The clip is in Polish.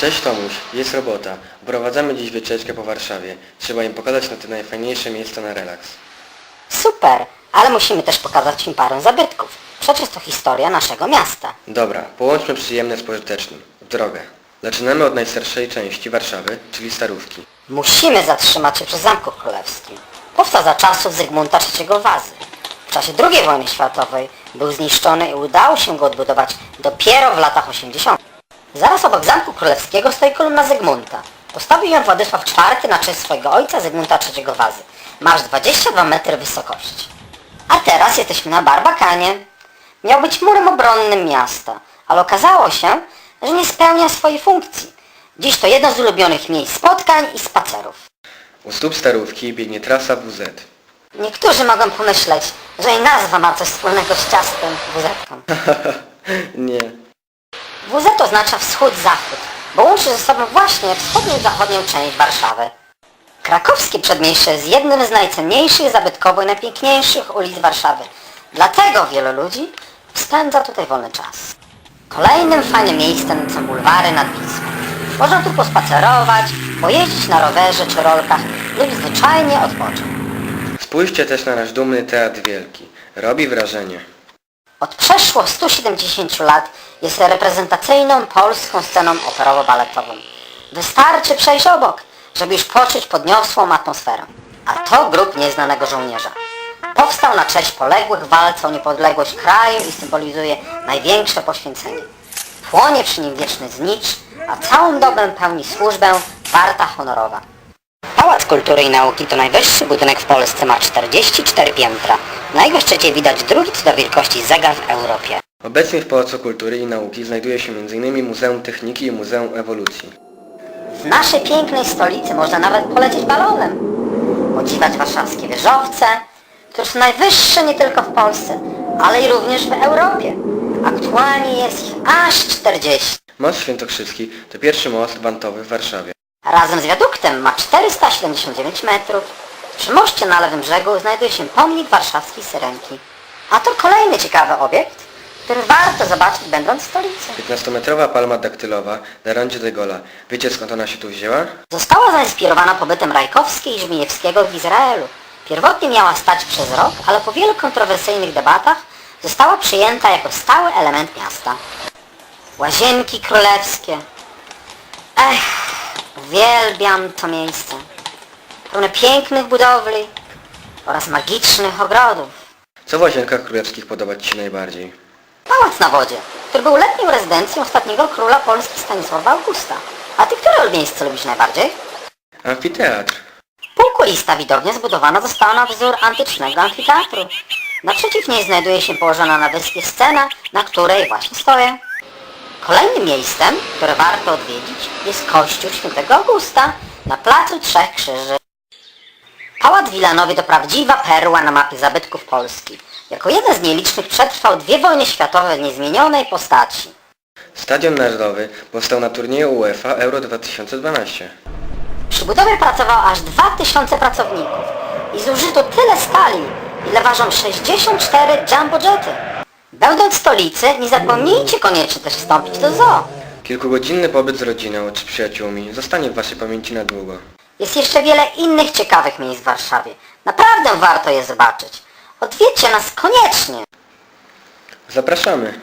Cześć Tomuś, jest robota. Prowadzamy dziś wycieczkę po Warszawie. Trzeba im pokazać na te najfajniejsze miejsca na relaks. Super, ale musimy też pokazać im parę zabytków. Przecież to historia naszego miasta. Dobra, połączmy przyjemne z pożytecznym. W drogę. Zaczynamy od najstarszej części Warszawy, czyli Starówki. Musimy zatrzymać się przy Zamku Królewskim. Powstał za czasów Zygmunta III Wazy. W czasie II wojny światowej był zniszczony i udało się go odbudować dopiero w latach 80. Zaraz obok Zamku Królewskiego stoi kolumna Zygmunta. Postawił ją Władysław IV na cześć swojego ojca Zygmunta III Wazy. Ma aż 22 metry wysokości. A teraz jesteśmy na Barbakanie. Miał być murem obronnym miasta, ale okazało się, że nie spełnia swojej funkcji. Dziś to jedno z ulubionych miejsc spotkań i spacerów. U stóp Starówki biegnie trasa WZ. Niektórzy mogą pomyśleć, że i nazwa ma coś wspólnego z ciastem WZ-ką. Nie. WZ oznacza wschód-zachód, bo łączy ze sobą właśnie wschodnią i zachodnią część Warszawy. Krakowskie Przedmieście jest jednym z najcenniejszych zabytkowo i najpiękniejszych ulic Warszawy. Dlatego wielu ludzi spędza tutaj wolny czas. Kolejnym fajnym miejscem są bulwary nad Wisłą. Można tu pospacerować, pojeździć na rowerze czy rolkach lub zwyczajnie odpocząć. Spójrzcie też na nasz dumny Teatr Wielki. Robi wrażenie. Od przeszło 170 lat jest reprezentacyjną polską sceną operowo-baletową. Wystarczy przejść obok, żeby już poczuć podniosłą atmosferę. A to grup nieznanego żołnierza. Powstał na cześć poległych walce o niepodległość kraju i symbolizuje największe poświęcenie. Płonie przy nim wieczny znicz, a całą dobę pełni służbę warta honorowa. Pałac Kultury i Nauki to najwyższy budynek w Polsce, ma 44 piętra. Na jego szczycie widać drugi co do wielkości zegar w Europie. Obecnie w Pałacu Kultury i Nauki znajduje się m.in. Muzeum Techniki i Muzeum Ewolucji. W naszej pięknej stolicy można nawet polecieć balonem. Podziwiać warszawskie wieżowce, które są najwyższe nie tylko w Polsce, ale i również w Europie. Aktualnie jest ich aż 40. Most Świętokrzyski to pierwszy most wantowy w Warszawie. Razem z wiaduktem ma 479 metrów. Przy moście na lewym brzegu znajduje się pomnik warszawskiej Syrenki. A to kolejny ciekawy obiekt, który warto zobaczyć będąc w stolicy. 15-metrowa palma daktylowa na rondzie de Gola. Wiecie skąd ona się tu wzięła? Została zainspirowana pobytem Rajkowskiej i Żmijewskiego w Izraelu. Pierwotnie miała stać przez rok, ale po wielu kontrowersyjnych debatach została przyjęta jako stały element miasta. Łazienki królewskie. Ech, uwielbiam to miejsce. Pełne pięknych budowli oraz magicznych ogrodów. Co w Łazienkach Królewskich podoba Ci się najbardziej? Pałac na wodzie, który był letnią rezydencją ostatniego króla Polski Stanisława Augusta. A ty które miejsce lubisz najbardziej? Amfiteatr. Półkulista widownia zbudowana została na wzór antycznego amfiteatru. Naprzeciw niej znajduje się położona na wyspie scena, na której właśnie stoję. Kolejnym miejscem, które warto odwiedzić, jest kościół świętego Augusta na placu Trzech Krzyży. Pałac Wilanowy to prawdziwa perła na mapie zabytków Polski. Jako jeden z nielicznych przetrwał dwie wojny światowe w niezmienionej postaci. Stadion Narodowy powstał na turnieju UEFA Euro 2012. Przy budowie pracowało aż 2000 pracowników i zużyto tyle stali, ile ważą 64 jumbo jety. Będąc w stolicy, nie zapomnijcie koniecznie też wstąpić do zoo. Kilkugodzinny pobyt z rodziną czy przyjaciółmi zostanie w Waszej pamięci na długo. Jest jeszcze wiele innych ciekawych miejsc w Warszawie. Naprawdę warto je zobaczyć. Odwiedźcie nas koniecznie. Zapraszamy!